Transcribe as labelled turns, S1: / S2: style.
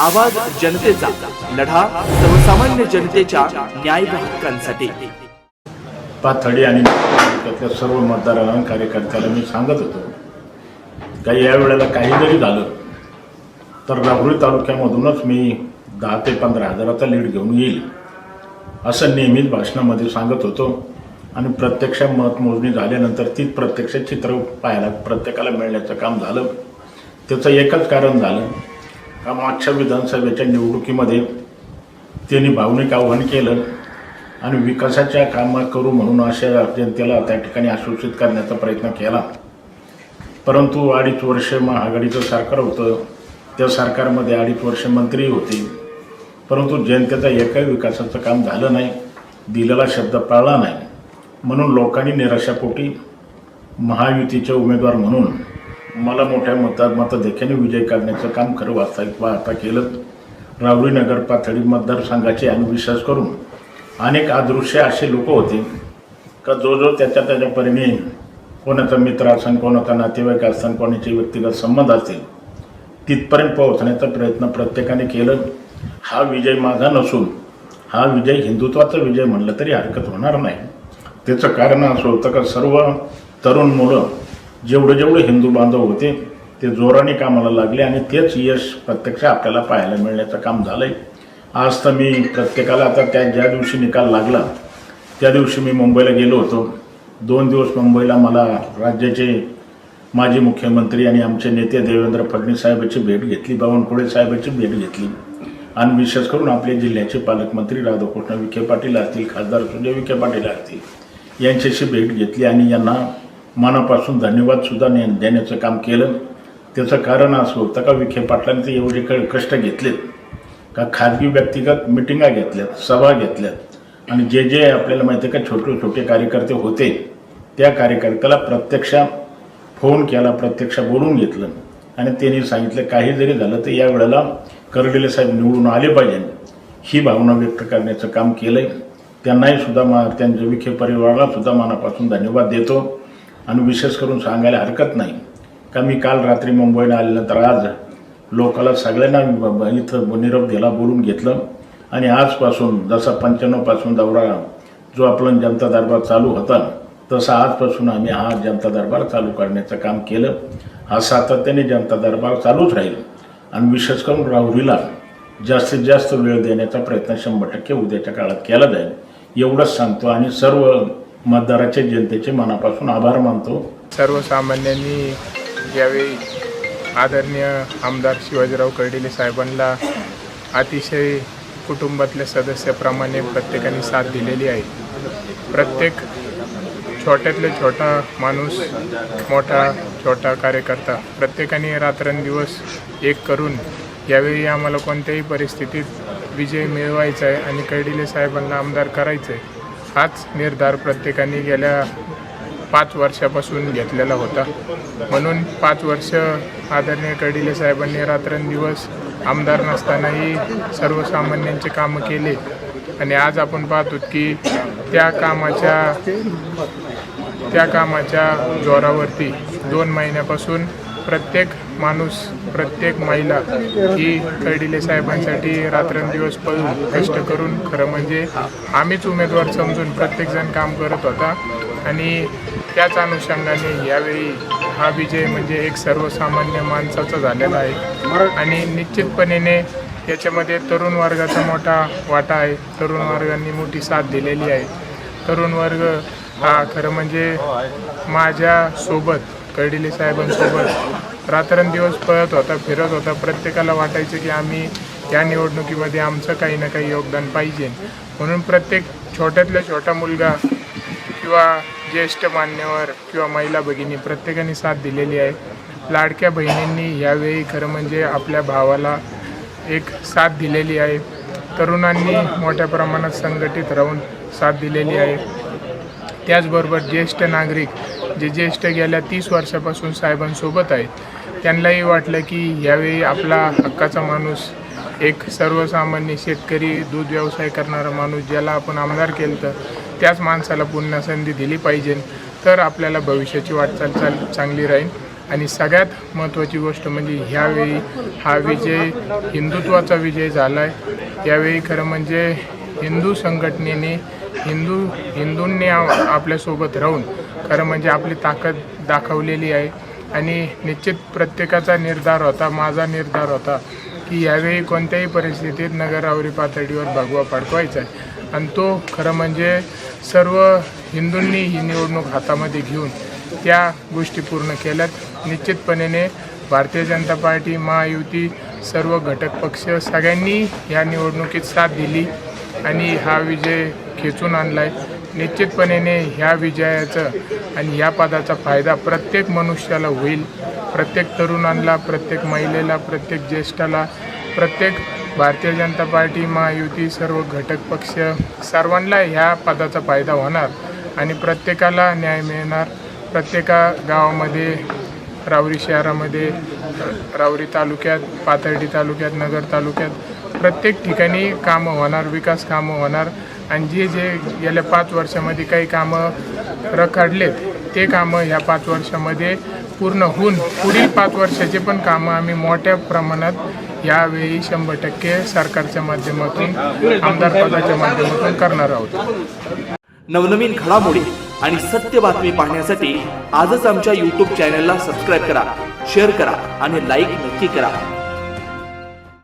S1: आवाज जनतेचा लढा सर्वसामान्य जनतेच्या न्याय हक्कांसाठी.
S2: पाथडी आणि तालुक्यातल्या सर्व मतदारांना कार्यकर्त्याला मी सांगत होतो का या वेळेला काही जरी झालं तर राहुरी तालुक्यामधूनच मी दहा ते पंधरा हजाराचा लीड घेऊन येईल असं नेहमीच भाषणामध्ये सांगत होतो. आणि प्रत्यक्ष मतमोजणी झाल्यानंतर तीच प्रत्यक्ष चित्र पाहायला प्रत्येकाला मिळण्याचं काम झालं. त्याचं एकच कारण झालं का मागच्या विधानसभेच्या निवडणुकीमध्ये त्यांनी भावनिक आव्हान केलं आणि विकासाच्या कामा करू म्हणून अशा जनतेला त्या ठिकाणी आश्वासित करण्याचा प्रयत्न केला. परंतु अडीच वर्ष महाआघाडीचं सरकार होतं. त्या सरकारमध्ये अडीच वर्ष मंत्री होते. परंतु जनतेचा एकही विकासाचं काम झालं नाही. दिलेला शब्द पाळला नाही. म्हणून लोकांनी निराशापोटी महायुतीचे उमेदवार म्हणून मला मोठ्या मता मतदेखील विजय करण्याचं काम खरं वाचता वाहता केलं. रावळी नगर पातळी मतदारसंघाचे आम्ही विश्वास करून अनेक अदृश्य असे लोक होते. का जो जो त्याच्या त्याच्या परीने कोणाचा मित्र असेल कोणाचा नातेवाईक असेल कोणाचे व्यक्तिगत संबंध असतील तिथपर्यंत पोहोचण्याचा प्रयत्न प्रत्येकाने केलं. हा विजय माझा नसून हा विजय हिंदुत्वाचा विजय म्हणलं तरी हरकत होणार नाही. त्याचं कारण असं होतं का सर्व तरुण मुलं जेवढे जेवढे हिंदू बांधव होते ते जोराने कामाला लागले आणि तेच यश प्रत्यक्ष आपल्याला पाहायला मिळण्याचं काम झालंय. आज तर मी प्रत्येकाला आता त्या ज्या दिवशी निकाल लागला त्या दिवशी मी मुंबईला गेलो होतो. दोन दिवस मुंबईला मला राज्याचे माजी मुख्यमंत्री आणि आमचे नेते देवेंद्र फडणवीस साहेबांची भेट घेतली बावनकुळे साहेबांची भेट घेतली. आणि विशेष करून आपले जिल्ह्याचे पालकमंत्री राधाकृष्ण विखे पाटील असतील खासदार सुजय विखे पाटील असतील यांच्याशी भेट घेतली आणि यांना मनापासून धन्यवाद सुद्धा ने देण्याचं काम केलं. त्याचं कारण असं होतं का विखे पाटलांचे एवढे क कष्ट घेतलेत. का खाजगी व्यक्तिगत मिटिंगा घेतल्यात सभा घेतल्यात. आणि जे जे आपल्याला माहिती आहे का छोटे छोटे कार्यकर्ते होते त्या कार्यकर्त्याला प्रत्यक्ष फोन केला प्रत्यक्ष बोलून घेतलं. आणि त्यांनी सांगितलं काही जरी झालं तर या वेळेला करडेले साहेब निवडून आले पाहिजे. ही भावना व्यक्त करण्याचं काम केलंय. त्यांनाही सुद्धा मा त्यांच्या विखे परिवाराला सुद्धा मनापासून धन्यवाद देतो. आणि विशेष करून सांगायला हरकत नाही. का मी काल रात्री मुंबईला आल्यानंतर आज लोकाला सगळ्यांना ब- इथं निरोप दिला बोलून घेतलं. आणि आजपासून जसा पंच्याण्णवपासून दौरा जो आपला जनता दरबार चालू होता तसा आजपासून आम्ही हा जनता दरबार चालू करण्याचं काम केलं. हा सातत्याने जनता दरबार चालूच राहील. आणि विशेष करून राहुरीला जास्तीत जास्त वेळ देण्याचा प्रयत्न शंभर टक्के उद्याच्या काळात केला जाईल. एवढंच सांगतो आणि सर्व मतदाराच्या जनतेचे मनापासून आभार मानतो.
S3: सर्वसामान्यांनी यावेळी आदरणीय आमदार शिवाजीराव कर्डिले साहेबांना अतिशय कुटुंबातल्या सदस्याप्रमाणे प्रत्येकाने साथ दिलेली आहे. प्रत्येक छोट्यातले छोटा माणूस मोठा छोटा कार्यकर्ता प्रत्येकाने रात्रंदिवस एक करून यावेळी आम्हाला कोणत्याही परिस्थितीत विजय मिळवायचा आहे आणि कर्डिले साहेबांना आमदार करायचं आहे. हाच निर्धार प्रत्येकाने गेल्या पाच वर्षापासून घेतलेला होता. म्हणून पाच वर्ष आदरणीय कडिले साहेबांनी रात्रंदिवस आमदार नसतानाही सर्वसामान्यांचे कामं केले. आणि आज आपण पाहतो की त्या कामाच्या त्या कामाच्या जोरावरती दोन महिन्यापासून प्रत्येक माणूस प्रत्येक महिला ही कर्डिले साहेबांसाठी रात्रंदिवस पळून कष्ट करून खरं म्हणजे आम्हीच उमेदवार समजून प्रत्येकजण काम करत होता. आणि त्याच अनुषंगाने यावेळी हा विजय म्हणजे एक सर्वसामान्य माणसाचा झालेला आहे. आणि निश्चितपणेने याच्यामध्ये तरुण वर्गाचा मोठा वाटा आहे. तरुण वर्गांनी मोठी साथ दिलेली आहे. तरुण वर्ग हा खरं म्हणजे माझ्यासोबत कर्डिले साहेबांसोबत रात्रंदिवस पळत होता फिरत होता. प्रत्येकाला वाटायचं की आम्ही या निवडणुकीमध्ये आमचं काही ना काही योगदान पाहिजे. म्हणून प्रत्येक छोट्यातल्या छोटा मुलगा किंवा ज्येष्ठ मान्यवर किंवा महिला भगिनी प्रत्येकाने साथ दिलेली आहे. लाडक्या बहिणींनी यावेळी खरं म्हणजे आपल्या भावाला एक साथ दिलेली आहे. तरुणांनी मोठ्या प्रमाणात संघटित राहून साथ दिलेली आहे. त्याचबरोबर ज्येष्ठ नागरिक जे ज्येष्ठ गेल्या तीस वर्षापासून साहेबांसोबत आहेत त्यांनाही वाटलं की यावेळी आपला हक्काचा माणूस एक सर्वसामान्य शेतकरी दूध व्यवसाय करणारा माणूस ज्याला आपण आमदार केलं तर त्याच माणसाला पुन्हा संधी दिली पाहिजे. तर आपल्याला भविष्याची वाटचाल चाल चांगली राहील. आणि सगळ्यात महत्त्वाची गोष्ट म्हणजे ह्यावेळी हा विजय हिंदुत्वाचा विजय झाला आहे यावेळी खरं म्हणजे हिंदू संघटनेने हिंदू हिंदूंनी आपल्यासोबत राहून खरं म्हणजे आपली ताकद दाखवलेली आहे. आणि निश्चित प्रत्येकाचा निर्धार होता माझा निर्धार होता की यावेळी कोणत्याही परिस्थितीत नगरावरी पातळीवर भगवा पाडवायचा आहे. आणि तो खरं म्हणजे सर्व हिंदूंनी ही निवडणूक हातामध्ये घेऊन त्या गोष्टी पूर्ण केल्यात. निश्चितपणेने भारतीय जनता पार्टी महायुती सर्व घटक पक्ष सगळ्यांनी या निवडणुकीत साथ दिली आणि हा विजय खेचून आणला आहे निश्चितपणेने ह्या विजयाचं आणि ह्या पदाचा फायदा प्रत्येक मनुष्याला होईल. प्रत्येक तरुणांना प्रत्येक महिलेला प्रत्येक ज्येष्ठाला प्रत्येक भारतीय जनता पार्टी महायुती सर्व घटक पक्ष सर्वांना ह्या पदाचा फायदा होणार आणि प्रत्येकाला न्याय मिळणार. प्रत्येका गावामध्ये रावरी शहरामध्ये रावरी तालुक्यात पाथर्डी तालुक्यात नगर तालुक्यात प्रत्येक ठिकाणी कामं होणार विकास कामं होणार. आणि जे जे गेल्या पाच वर्षामध्ये काही कामं रखडलेत ते कामं ह्या पाच वर्षामध्ये पूर्ण होऊन पुढील पाच वर्षाचे पण कामं आम्ही मोठ्या प्रमाणात यावेळी शंभर टक्के सरकारच्या माध्यमातून आमदार पदाच्या माध्यमातून करणार आहोत.
S1: नवनवीन घडामोडी आणि सत्य बातमी पाहण्यासाठी आजच आमच्या यूट्यूब चॅनलला सबस्क्राईब करा शेअर करा आणि लाईक नक्की करा.